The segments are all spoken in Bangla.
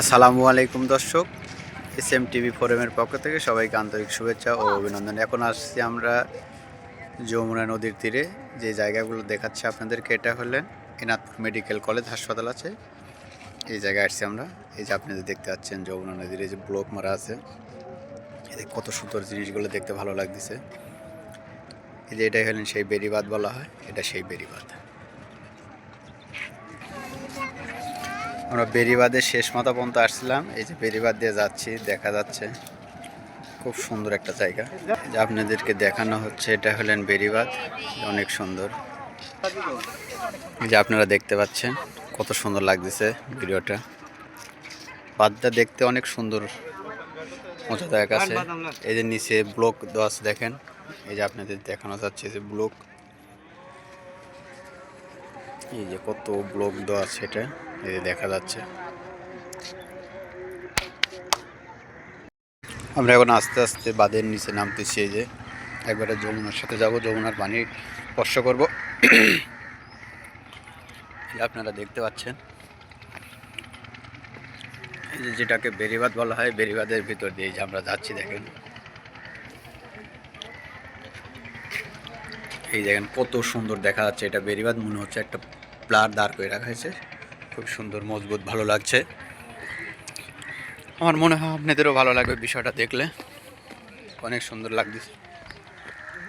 আসসালামু আলাইকুম দর্শক এস এম টিভি ফোরামের পক্ষ থেকে সবাইকে আন্তরিক শুভেচ্ছা ও অভিনন্দন। এখন আসছি আমরা যমুনা নদীর তীরে, যে জায়গাগুলো দেখাচ্ছে আপনাদেরকে, এটা হলেন এনাথপুর মেডিকেল কলেজ হাসপাতাল আছে। এই জায়গায় আসছি আমরা। এই যে আপনাদের দেখতে পাচ্ছেন যমুনা নদীর, এই যে ব্লক মারা আছে। যে কত সুন্দর জিনিসগুলো দেখতে ভালো লাগতেছে। এই যে এটাই হলেন সেই বেরিবাদ বলা হয়, এটা সেই বেরিবাদ আমরা বেরিবাদের শেষ মাথা পর্যন্ত আসছিলাম। এই যে বেরিবাদ দিয়ে যাচ্ছি, দেখা যাচ্ছে। খুব সুন্দর একটা জায়গা। যে আপনাদেরকে দেখানো হচ্ছে, এটা হলেন বেরিবাদ। অনেক সুন্দর। এই যে আপনারা দেখতে পাচ্ছেন, কত সুন্দর লাগতেছে ভিডিওটা। বাদটা দেখতে অনেক সুন্দর, মজাদায়ক আছে। এই যে নিচে ব্লক দেওয়া আছে, দেখেন। এই যে আপনাদের দেখানো যাচ্ছে যে ব্লক। এই যে কত ব্লক দেওয়া আছে এটা, এই দেখা যাচ্ছে। আমরা এখন আস্তে আস্তে বাঁধের নিচে নামতেছি এই যে। একবারে যমুনার সাথে যাব, যমুনার পানি স্পর্শ করব। আপনারা দেখতে পাচ্ছেন। এই যেটাকে বেরিবাদ বলা হয় বেরিবাদের ভিতর দিয়ে যে আমরা যাচ্ছি, দেখেন। এই দেখেন কত সুন্দর দেখা যাচ্ছে, এটা বেরিবাদ মনে হচ্ছে একটা প্লার দাঁড় করে রাখা হয়েছে। খুব সুন্দর, মজবুত, ভালো লাগছে। আমার মনে হয় আপনাদেরও ভালো লাগবে বিষয়টা দেখলে। অনেক সুন্দর লাগছে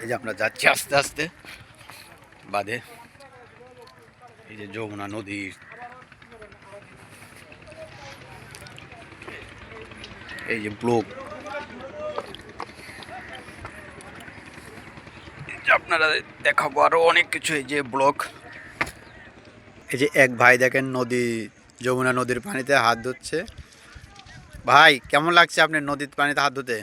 এই যে আমরা যাচ্ছি আস্তে আস্তে বাদে এই যে যমুনা নদীর এই যে ব্লক এই যে আপনারা দেখাবো আরও অনেক কিছু, এই যে ব্লক। এই যে এক ভাই দেখেন নদী, যমুনা নদীর পানিতে হাত ধুচ্ছে। ভাই, কেমন লাগছে আপনি নদীর পানিতে হাত ধুতে?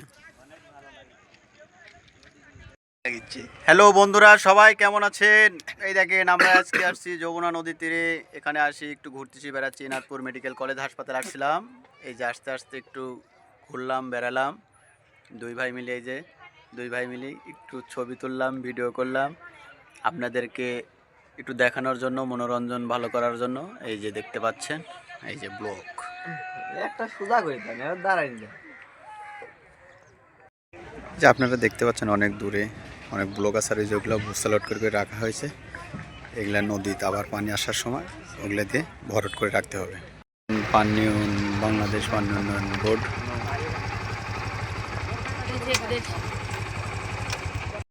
হ্যালো বন্ধুরা, সবাই কেমন আছেন? এই দেখেন, আমরা আজকে আসছি যমুনা নদীর তীরে। এখানে আসি, একটু ঘুরতেছি, বেড়াচ্ছি নাথপুর মেডিকেল কলেজ হাসপাতাল আসছিলাম। এই যে আস্তে আস্তে একটু ঘুরলাম, বেড়ালাম। দুই ভাই মিলে এই যে দুই ভাই মিলে একটু ছবি তুললাম ভিডিও করলাম। আপনাদেরকে একটু দেখানোর জন্য মনোরঞ্জন ভালো করার জন্য। এই যে দেখতে পাচ্ছেন এই যে ব্লক। একটা সোজা করে দেন এবার দাঁড়াই দেন যে আপনারা দেখতে পাচ্ছেন অনেক দূরে অনেক ব্লক আছে আর এই যেগুলো বুসালট করে করে রাখা হয়েছে। এগুলা নদীতে আবার পানি আসার সময় ওগুলো দিয়ে ভরট করে রাখতে হবে। পানি বাংলাদেশ পানি উন্নয়ন বোর্ড।